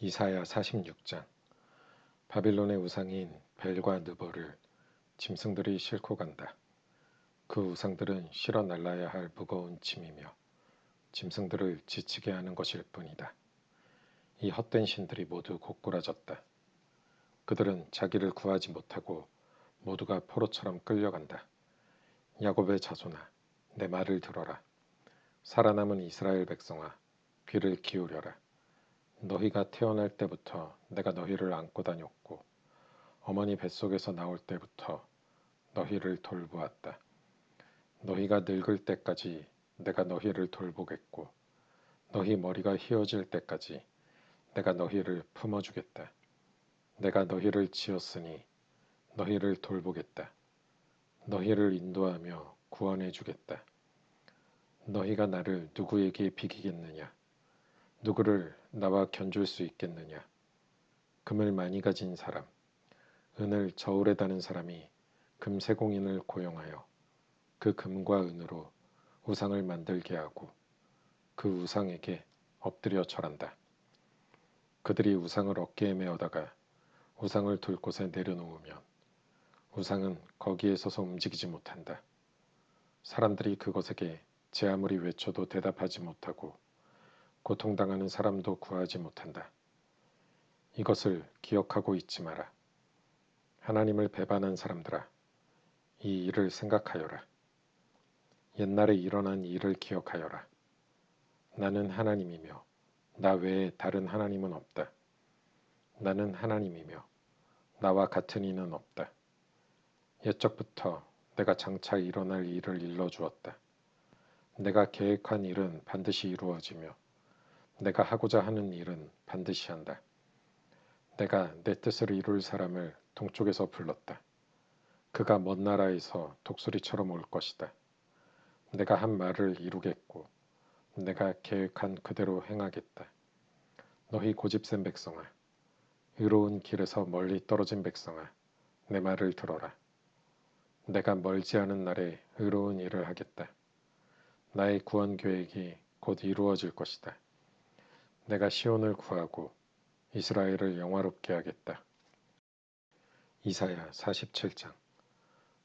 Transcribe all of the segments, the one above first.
이사야 46장 바빌론의 우상인 벨과 느보를 짐승들이 싣고 간다. 그 우상들은 실어 날라야 할 무거운 짐이며 짐승들을 지치게 하는 것일 뿐이다. 이 헛된 신들이 모두 고꾸라졌다. 그들은 자기를 구하지 못하고 모두가 포로처럼 끌려간다. 야곱의 자손아, 내 말을 들어라. 살아남은 이스라엘 백성아, 귀를 기울여라. 너희가 태어날 때부터 내가 너희를 안고 다녔고 어머니 뱃속에서 나올 때부터 너희를 돌보았다. 너희가 늙을 때까지 내가 너희를 돌보겠고 너희 머리가 휘어질 때까지 내가 너희를 품어주겠다. 내가 너희를 지었으니 너희를 돌보겠다. 너희를 인도하며 구원해 주겠다. 너희가 나를 누구에게 비기겠느냐? 누구를 나와 견줄 수 있겠느냐? 금을 많이 가진 사람, 은을 저울에 다는 사람이 금세공인을 고용하여 그 금과 은으로 우상을 만들게 하고 그 우상에게 엎드려 절한다. 그들이 우상을 어깨에 메어다가 우상을 둘 곳에 내려놓으면 우상은 거기에 서서 움직이지 못한다. 사람들이 그것에게 제 아무리 외쳐도 대답하지 못하고 고통당하는 사람도 구하지 못한다. 이것을 기억하고 있지 마라. 하나님을 배반한 사람들아, 이 일을 생각하여라. 옛날에 일어난 일을 기억하여라. 나는 하나님이며 나 외에 다른 하나님은 없다. 나는 하나님이며 나와 같은 이는 없다. 옛적부터 내가 장차 일어날 일을 일러 주었다. 내가 계획한 일은 반드시 이루어지며 내가 하고자 하는 일은 반드시 한다. 내가 내 뜻을 이룰 사람을 동쪽에서 불렀다. 그가 먼 나라에서 독수리처럼 올 것이다. 내가 한 말을 이루겠고 내가 계획한 그대로 행하겠다. 너희 고집센 백성아, 의로운 길에서 멀리 떨어진 백성아, 내 말을 들어라. 내가 멀지 않은 날에 의로운 일을 하겠다. 나의 구원 계획이 곧 이루어질 것이다. 내가 시온을 구하고 이스라엘을 영화롭게 하겠다. 이사야 47장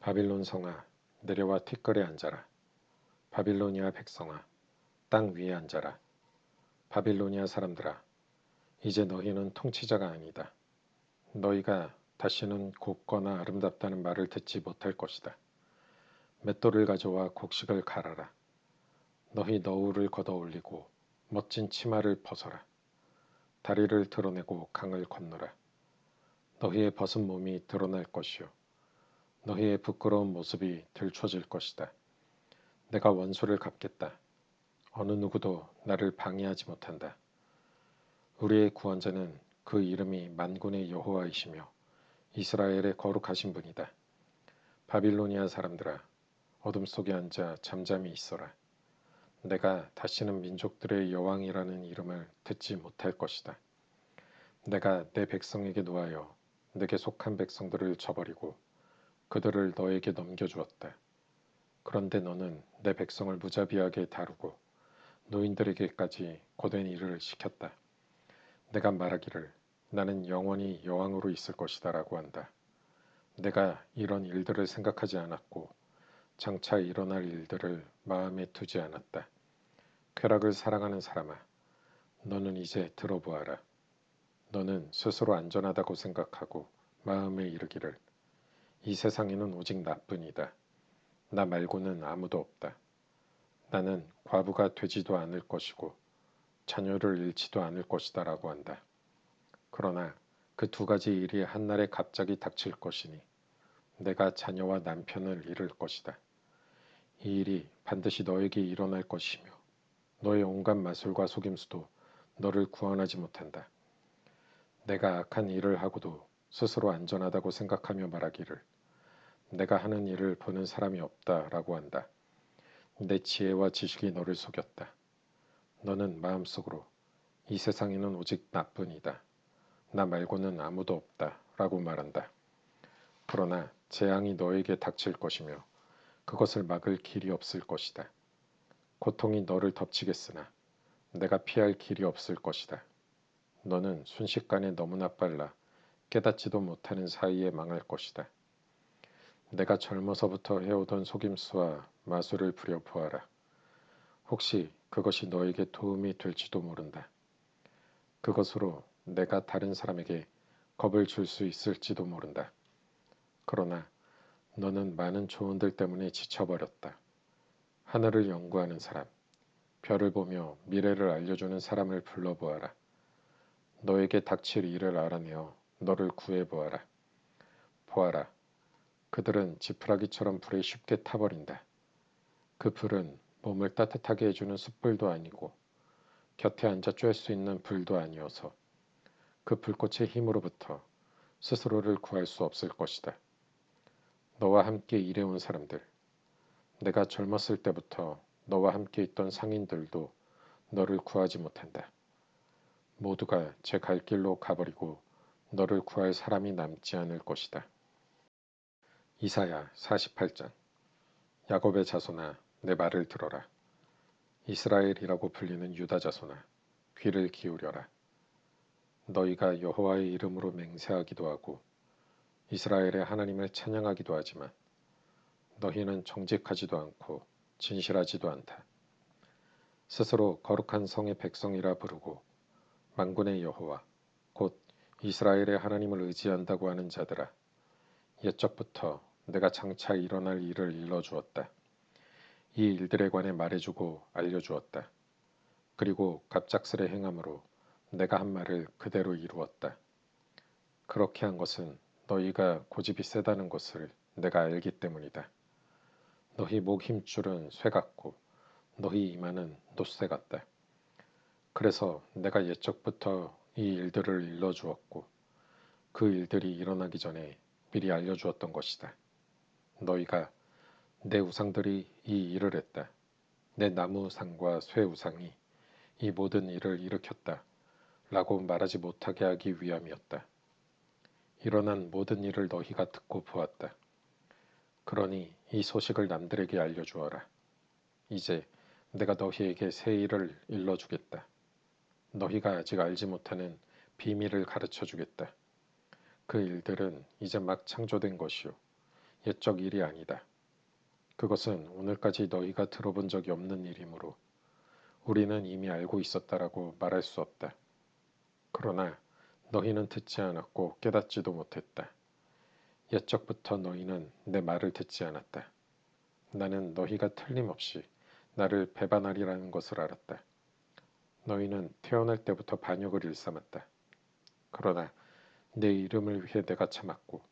바빌론 성아 내려와 티끌에 앉아라. 바빌로니아 백성아 땅 위에 앉아라. 바빌로니아 사람들아 이제 너희는 통치자가 아니다. 너희가 다시는 곱거나 아름답다는 말을 듣지 못할 것이다. 맷돌을 가져와 곡식을 갈아라. 너희 너울을 걷어 올리고 멋진 치마를 벗어라. 다리를 드러내고 강을 건너라. 너희의 벗은 몸이 드러날 것이요. 너희의 부끄러운 모습이 들춰질 것이다. 내가 원수를 갚겠다. 어느 누구도 나를 방해하지 못한다. 우리의 구원자는 그 이름이 만군의 여호와이시며 이스라엘의 거룩하신 분이다. 바빌로니아 사람들아 어둠 속에 앉아 잠잠히 있어라. 내가 다시는 민족들의 여왕이라는 이름을 듣지 못할 것이다. 내가 내 백성에게 놓아여 내게 속한 백성들을 저버리고 그들을 너에게 넘겨주었다. 그런데 너는 내 백성을 무자비하게 다루고 노인들에게까지 고된 일을 시켰다. 내가 말하기를 나는 영원히 여왕으로 있을 것이다 라고 한다. 내가 이런 일들을 생각하지 않았고 장차 일어날 일들을 마음에 두지 않았다. 쾌락을 사랑하는 사람아, 너는 이제 들어보아라. 너는 스스로 안전하다고 생각하고 마음에 이르기를 이 세상에는 오직 나뿐이다. 나 말고는 아무도 없다. 나는 과부가 되지도 않을 것이고 자녀를 잃지도 않을 것이다 라고 한다. 그러나 그 두 가지 일이 한날에 갑자기 닥칠 것이니 내가 자녀와 남편을 잃을 것이다. 이 일이 반드시 너에게 일어날 것이며 너의 온갖 마술과 속임수도 너를 구원하지 못한다. 내가 악한 일을 하고도 스스로 안전하다고 생각하며 말하기를 내가 하는 일을 보는 사람이 없다라고 한다. 내 지혜와 지식이 너를 속였다. 너는 마음속으로 이 세상에는 오직 나뿐이다. 나 말고는 아무도 없다. 라고 말한다. 그러나 재앙이 너에게 닥칠 것이며 그것을 막을 길이 없을 것이다. 고통이 너를 덮치겠으나 내가 피할 길이 없을 것이다. 너는 순식간에 너무나 빨라 깨닫지도 못하는 사이에 망할 것이다. 내가 젊어서부터 해오던 속임수와 마술을 부려보아라. 혹시 그것이 너에게 도움이 될지도 모른다. 그것으로 내가 다른 사람에게 겁을 줄 수 있을지도 모른다. 그러나 너는 많은 조언들 때문에 지쳐버렸다. 하늘을 연구하는 사람, 별을 보며 미래를 알려주는 사람을 불러보아라. 너에게 닥칠 일을 알아내어 너를 구해보아라. 보아라. 그들은 지푸라기처럼 불에 쉽게 타버린다. 그 불은 몸을 따뜻하게 해주는 숯불도 아니고 곁에 앉아 쬐 수 있는 불도 아니어서 그 불꽃의 힘으로부터 스스로를 구할 수 없을 것이다. 너와 함께 일해온 사람들, 내가 젊었을 때부터 너와 함께 있던 상인들도 너를 구하지 못한다. 모두가 제 갈 길로 가버리고 너를 구할 사람이 남지 않을 것이다. 이사야 48장 야곱의 자손아 내 말을 들어라. 이스라엘이라고 불리는 유다 자손아 귀를 기울여라. 너희가 여호와의 이름으로 맹세하기도 하고 이스라엘의 하나님을 찬양하기도 하지만 너희는 정직하지도 않고 진실하지도 않다. 스스로 거룩한 성의 백성이라 부르고 만군의 여호와 곧 이스라엘의 하나님을 의지한다고 하는 자들아 옛적부터 내가 장차 일어날 일을 일러주었다. 이 일들에 관해 말해주고 알려주었다. 그리고 갑작스레 행함으로 내가 한 말을 그대로 이루었다. 그렇게 한 것은 너희가 고집이 세다는 것을 내가 알기 때문이다. 너희 목 힘줄은 쇠 같고 너희 이마는 노쇠 같다. 그래서 내가 옛적부터 이 일들을 일러주었고 그 일들이 일어나기 전에 미리 알려주었던 것이다. 너희가 내 우상들이 이 일을 했다. 내 나무 우상과 쇠 우상이 이 모든 일을 일으켰다. 라고 말하지 못하게 하기 위함이었다. 일어난 모든 일을 너희가 듣고 보았다. 그러니 이 소식을 남들에게 알려주어라. 이제 내가 너희에게 새 일을 일러주겠다. 너희가 아직 알지 못하는 비밀을 가르쳐 주겠다. 그 일들은 이제 막 창조된 것이요. 옛적 일이 아니다. 그것은 오늘까지 너희가 들어본 적이 없는 일이므로 우리는 이미 알고 있었다라고 말할 수 없다. 그러나 너희는 듣지 않았고 깨닫지도 못했다. 옛적부터 너희는 내 말을 듣지 않았다. 나는 너희가 틀림없이 나를 배반하리라는 것을 알았다. 너희는 태어날 때부터 반역을 일삼았다. 그러나 내 이름을 위해 내가 참았고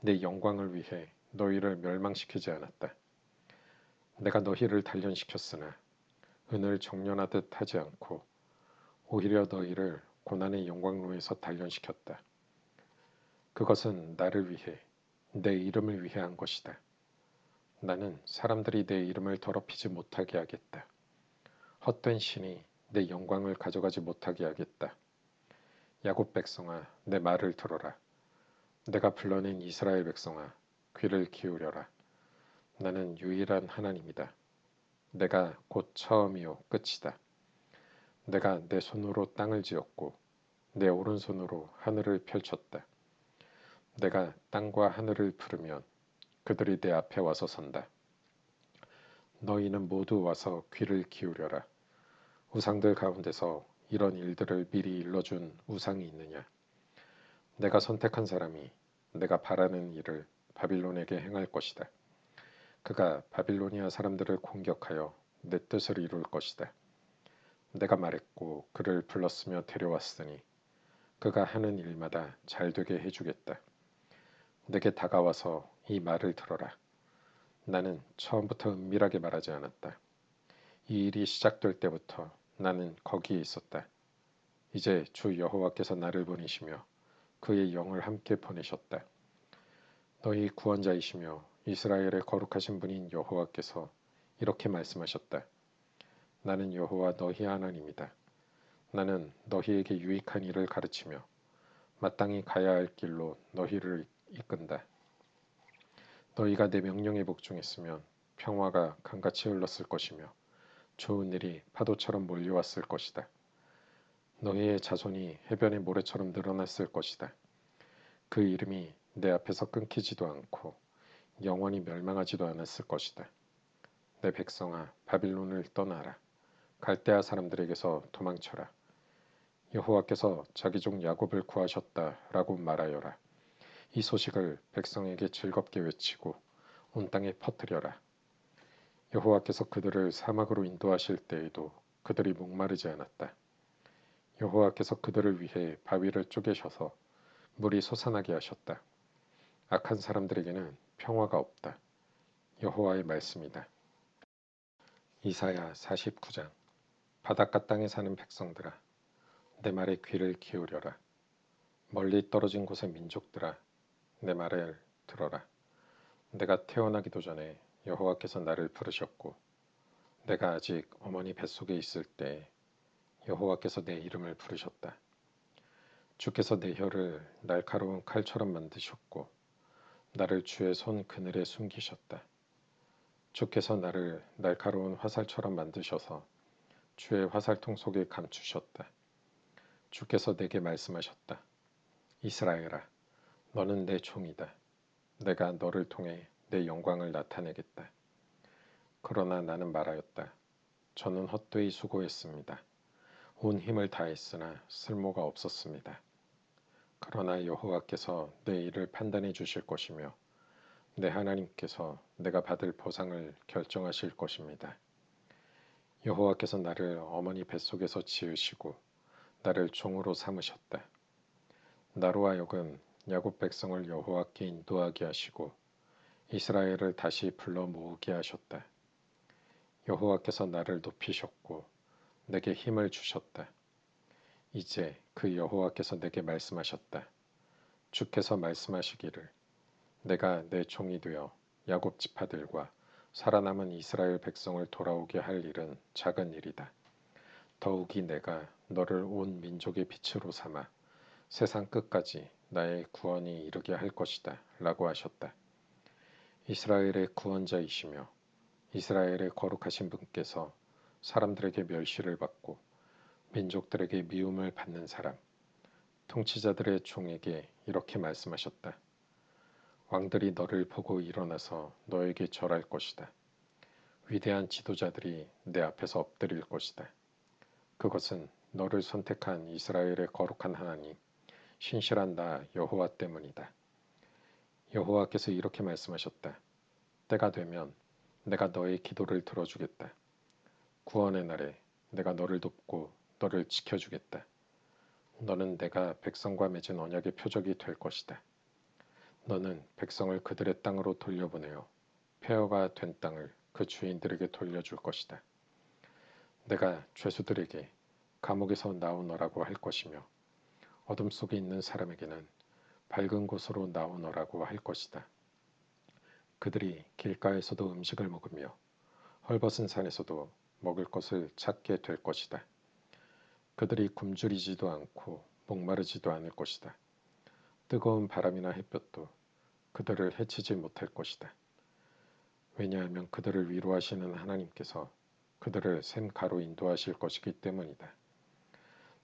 내 영광을 위해 너희를 멸망시키지 않았다. 내가 너희를 단련시켰으나 은을 정련하듯 하지 않고 오히려 너희를 고난의 영광로에서 단련시켰다. 그것은 나를 위해 내 이름을 위해 한 것이다. 나는 사람들이 내 이름을 더럽히지 못하게 하겠다. 헛된 신이 내 영광을 가져가지 못하게 하겠다. 야곱 백성아, 내 말을 들어라. 내가 불러낸 이스라엘 백성아, 귀를 기울여라. 나는 유일한 하나님이다. 내가 곧 처음이요 끝이다. 내가 내 손으로 땅을 지었고 내 오른손으로 하늘을 펼쳤다. 내가 땅과 하늘을 부르면 그들이 내 앞에 와서 선다. 너희는 모두 와서 귀를 기울여라. 우상들 가운데서 이런 일들을 미리 일러준 우상이 있느냐? 내가 선택한 사람이 내가 바라는 일을 바빌론에게 행할 것이다. 그가 바빌로니아 사람들을 공격하여 내 뜻을 이룰 것이다. 내가 말했고 그를 불렀으며 데려왔으니 그가 하는 일마다 잘 되게 해주겠다. 내게 다가와서 이 말을 들어라. 나는 처음부터 은밀하게 말하지 않았다. 이 일이 시작될 때부터 나는 거기에 있었다. 이제 주 여호와께서 나를 보내시며 그의 영을 함께 보내셨다. 너희 구원자이시며 이스라엘의 거룩하신 분인 여호와께서 이렇게 말씀하셨다. 나는 여호와 너희 하나님이다. 나는 너희에게 유익한 일을 가르치며 마땅히 가야 할 길로 너희를 이끈다. 너희가 내 명령에 복종했으면 평화가 강같이 흘렀을 것이며 좋은 일이 파도처럼 몰려왔을 것이다. 너희의 자손이 해변의 모래처럼 늘어났을 것이다. 그 이름이 내 앞에서 끊기지도 않고 영원히 멸망하지도 않았을 것이다. 내 백성아 바빌론을 떠나라. 갈대아 사람들에게서 도망쳐라. 여호와께서 자기 종 야곱을 구하셨다라고 말하여라. 이 소식을 백성에게 즐겁게 외치고 온 땅에 퍼뜨려라. 여호와께서 그들을 사막으로 인도하실 때에도 그들이 목마르지 않았다. 여호와께서 그들을 위해 바위를 쪼개셔서 물이 솟아나게 하셨다. 악한 사람들에게는 평화가 없다. 여호와의 말씀이다. 이사야 49장 바닷가 땅에 사는 백성들아 내 말에 귀를 기울여라. 멀리 떨어진 곳의 민족들아 내 말을 들어라. 내가 태어나기도 전에 여호와께서 나를 부르셨고 내가 아직 어머니 뱃속에 있을 때 여호와께서 내 이름을 부르셨다. 주께서 내 혀를 날카로운 칼처럼 만드셨고 나를 주의 손 그늘에 숨기셨다. 주께서 나를 날카로운 화살처럼 만드셔서 주의 화살통 속에 감추셨다. 주께서 내게 말씀하셨다. 이스라엘아, 너는 내 종이다. 내가 너를 통해 내 영광을 나타내겠다. 그러나 나는 말하였다. 저는 헛되이 수고했습니다. 온 힘을 다했으나 쓸모가 없었습니다. 그러나 여호와께서 내 일을 판단해 주실 것이며 내 하나님께서 내가 받을 보상을 결정하실 것입니다. 여호와께서 나를 어머니 뱃속에서 지으시고 나를 종으로 삼으셨다. 나로 하여금 야곱 백성을 여호와께 인도하게 하시고 이스라엘을 다시 불러 모으게 하셨다. 여호와께서 나를 높이셨고 내게 힘을 주셨다. 이제 그 여호와께서 내게 말씀하셨다. 주께서 말씀하시기를 내가 내 종이 되어 야곱 지파들과 살아남은 이스라엘 백성을 돌아오게 할 일은 작은 일이다. 더욱이 내가 너를 온 민족의 빛으로 삼아 세상 끝까지 나의 구원이 이르게 할 것이다. 라고 하셨다. 이스라엘의 구원자이시며 이스라엘의 거룩하신 분께서 사람들에게 멸시를 받고 민족들에게 미움을 받는 사람, 통치자들의 종에게 이렇게 말씀하셨다. 왕들이 너를 보고 일어나서 너에게 절할 것이다. 위대한 지도자들이 내 앞에서 엎드릴 것이다. 그것은 너를 선택한 이스라엘의 거룩한 하나님, 신실한 나 여호와 때문이다. 여호와께서 이렇게 말씀하셨다. 때가 되면 내가 너의 기도를 들어주겠다. 구원의 날에 내가 너를 돕고 너를 지켜주겠다. 너는 내가 백성과 맺은 언약의 표적이 될 것이다. 너는 백성을 그들의 땅으로 돌려보내어 폐허가 된 땅을 그 주인들에게 돌려줄 것이다. 내가 죄수들에게 감옥에서 나오너라고 할 것이며 어둠 속에 있는 사람에게는 밝은 곳으로 나오너라고 할 것이다. 그들이 길가에서도 음식을 먹으며 헐벗은 산에서도 먹을 것을 찾게 될 것이다. 그들이 굶주리지도 않고 목마르지도 않을 것이다. 뜨거운 바람이나 햇볕도 그들을 해치지 못할 것이다. 왜냐하면 그들을 위로하시는 하나님께서 그들을 샘 가로 인도하실 것이기 때문이다.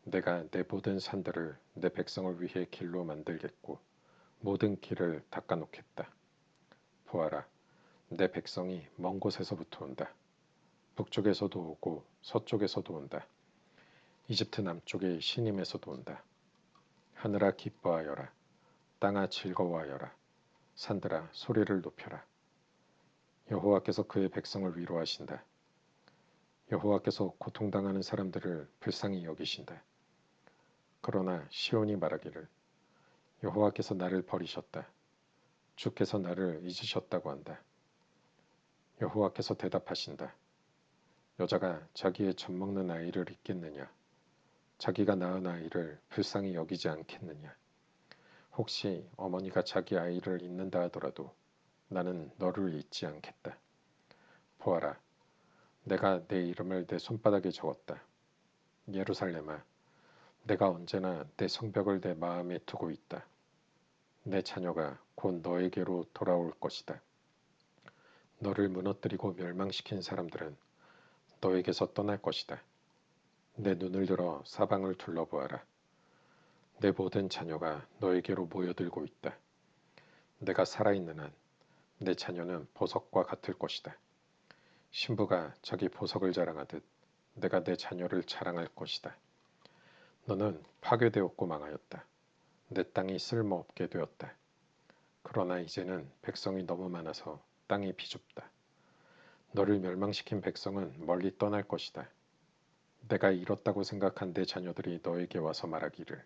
내가 내 모든 산들을 내 백성을 위해 길로 만들겠고 모든 길을 닦아놓겠다. 보아라, 내 백성이 먼 곳에서부터 온다. 북쪽에서도 오고 서쪽에서도 온다. 이집트 남쪽의 신임에서도 온다. 하늘아 기뻐하여라. 땅아 즐거워하여라. 산들아 소리를 높여라. 여호와께서 그의 백성을 위로하신다. 여호와께서 고통당하는 사람들을 불쌍히 여기신다. 그러나 시온이 말하기를 여호와께서 나를 버리셨다. 주께서 나를 잊으셨다고 한다. 여호와께서 대답하신다. 여자가 자기의 젖먹는 아이를 잊겠느냐? 자기가 낳은 아이를 불쌍히 여기지 않겠느냐? 혹시 어머니가 자기 아이를 잊는다 하더라도 나는 너를 잊지 않겠다. 보아라, 내가 내 이름을 내 손바닥에 적었다. 예루살렘아, 내가 언제나 내 성벽을 내 마음에 두고 있다. 내 자녀가 곧 너에게로 돌아올 것이다. 너를 무너뜨리고 멸망시킨 사람들은 너에게서 떠날 것이다. 내 눈을 들어 사방을 둘러보아라. 내 모든 자녀가 너에게로 모여들고 있다. 내가 살아있는 한 내 자녀는 보석과 같을 것이다. 신부가 자기 보석을 자랑하듯 내가 내 자녀를 자랑할 것이다. 너는 파괴되었고 망하였다. 내 땅이 쓸모없게 되었다. 그러나 이제는 백성이 너무 많아서 땅이 비좁다. 너를 멸망시킨 백성은 멀리 떠날 것이다. 내가 잃었다고 생각한 내 자녀들이 너에게 와서 말하기를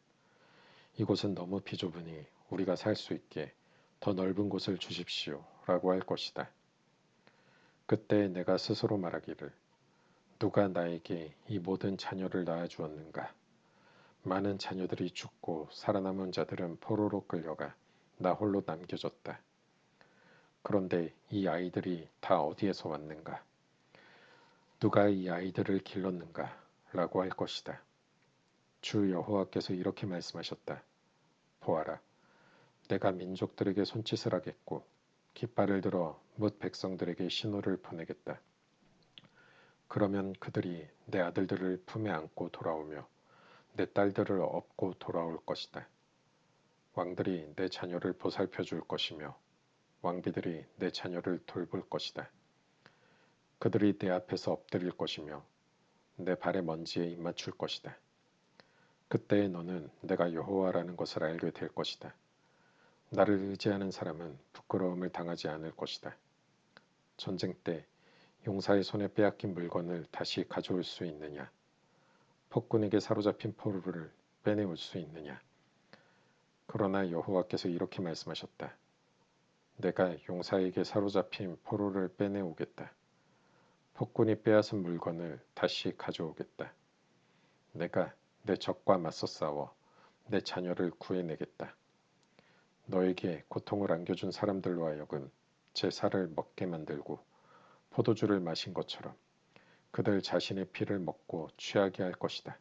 이곳은 너무 비좁으니 우리가 살 수 있게 더 넓은 곳을 주십시오 라고 할 것이다. 그때 내가 스스로 말하기를 누가 나에게 이 모든 자녀를 낳아 주었는가? 많은 자녀들이 죽고 살아남은 자들은 포로로 끌려가 나 홀로 남겨졌다. 그런데 이 아이들이 다 어디에서 왔는가? 누가 이 아이들을 길렀는가? 라고 할 것이다. 주 여호와께서 이렇게 말씀하셨다. 보아라. 내가 민족들에게 손짓을 하겠고 깃발을 들어 뭇 백성들에게 신호를 보내겠다. 그러면 그들이 내 아들들을 품에 안고 돌아오며 내 딸들을 업고 돌아올 것이다. 왕들이 내 자녀를 보살펴 줄 것이며 왕비들이 내 자녀를 돌볼 것이다. 그들이 내 앞에서 엎드릴 것이며 내 발의 먼지에 입맞출 것이다. 그때에 너는 내가 여호와라는 것을 알게 될 것이다. 나를 의지하는 사람은 부끄러움을 당하지 않을 것이다. 전쟁 때 용사의 손에 빼앗긴 물건을 다시 가져올 수 있느냐? 폭군에게 사로잡힌 포로를 빼내올 수 있느냐? 그러나 여호와께서 이렇게 말씀하셨다. 내가 용사에게 사로잡힌 포로를 빼내오겠다. 폭군이 빼앗은 물건을 다시 가져오겠다. 내가 내 적과 맞서 싸워 내 자녀를 구해내겠다. 너에게 고통을 안겨준 사람들로 하여금 제 살을 먹게 만들고 포도주를 마신 것처럼 그들 자신의 피를 먹고 취하게 할 것이다.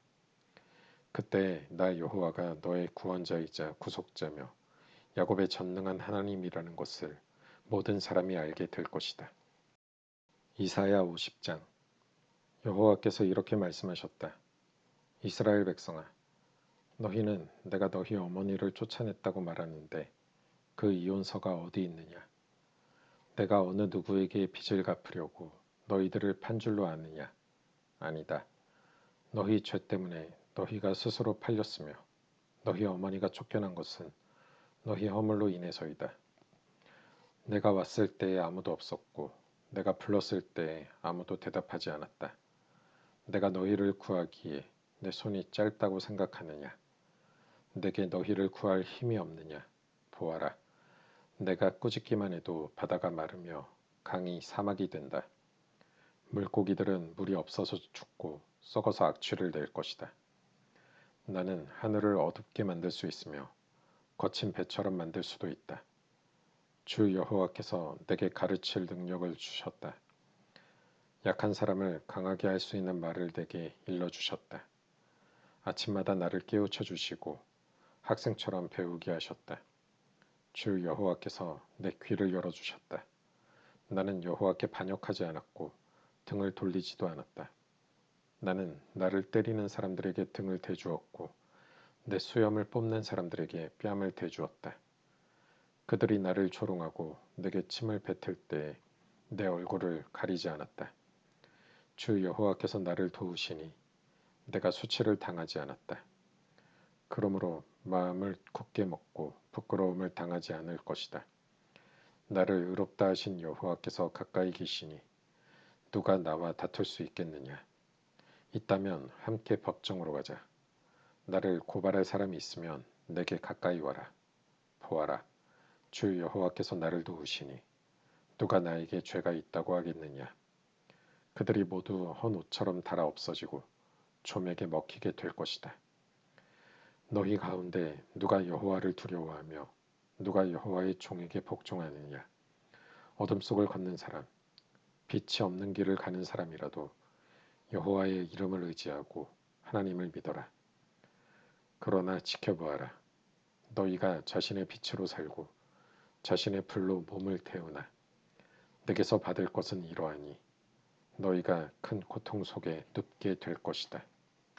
그때 나 여호와가 너의 구원자이자 구속자며 야곱의 전능한 하나님이라는 것을 모든 사람이 알게 될 것이다. 이사야 50장 여호와께서 이렇게 말씀하셨다. 이스라엘 백성아 너희는 내가 너희 어머니를 쫓아냈다고 말하는데 그 이혼서가 어디 있느냐? 내가 어느 누구에게 빚을 갚으려고 너희들을 판 줄로 아느냐? 아니다. 너희 죄 때문에 너희가 스스로 팔렸으며 너희 어머니가 쫓겨난 것은 너희 허물로 인해서이다. 내가 왔을 때에 아무도 없었고 내가 불렀을 때에 아무도 대답하지 않았다. 내가 너희를 구하기에 내 손이 짧다고 생각하느냐? 내게 너희를 구할 힘이 없느냐? 보아라. 내가 꾸짖기만 해도 바다가 마르며 강이 사막이 된다. 물고기들은 물이 없어서 죽고 썩어서 악취를 낼 것이다. 나는 하늘을 어둡게 만들 수 있으며 거친 배처럼 만들 수도 있다. 주 여호와께서 내게 가르칠 능력을 주셨다. 약한 사람을 강하게 할 수 있는 말을 내게 일러 주셨다. 아침마다 나를 깨우쳐 주시고 학생처럼 배우게 하셨다. 주 여호와께서 내 귀를 열어 주셨다. 나는 여호와께 반역하지 않았고 등을 돌리지도 않았다. 나는 나를 때리는 사람들에게 등을 대주었고 내 수염을 뽑는 사람들에게 뺨을 대주었다. 그들이 나를 조롱하고 내게 침을 뱉을 때 내 얼굴을 가리지 않았다. 주 여호와께서 나를 도우시니 내가 수치를 당하지 않았다. 그러므로 마음을 굳게 먹고 부끄러움을 당하지 않을 것이다. 나를 의롭다 하신 여호와께서 가까이 계시니 누가 나와 다툴 수 있겠느냐? 있다면 함께 법정으로 가자. 나를 고발할 사람이 있으면 내게 가까이 와라. 보아라. 주 여호와께서 나를 도우시니 누가 나에게 죄가 있다고 하겠느냐? 그들이 모두 헌 옷처럼 달아 없어지고 좀에게 먹히게 될 것이다. 너희 가운데 누가 여호와를 두려워하며 누가 여호와의 종에게 복종하느냐? 어둠 속을 걷는 사람, 빛이 없는 길을 가는 사람이라도 여호와의 이름을 의지하고 하나님을 믿어라. 그러나 지켜보아라. 너희가 자신의 빛으로 살고 자신의 불로 몸을 태우나 내게서 받을 것은 이러하니 너희가 큰 고통 속에 눕게 될 것이다.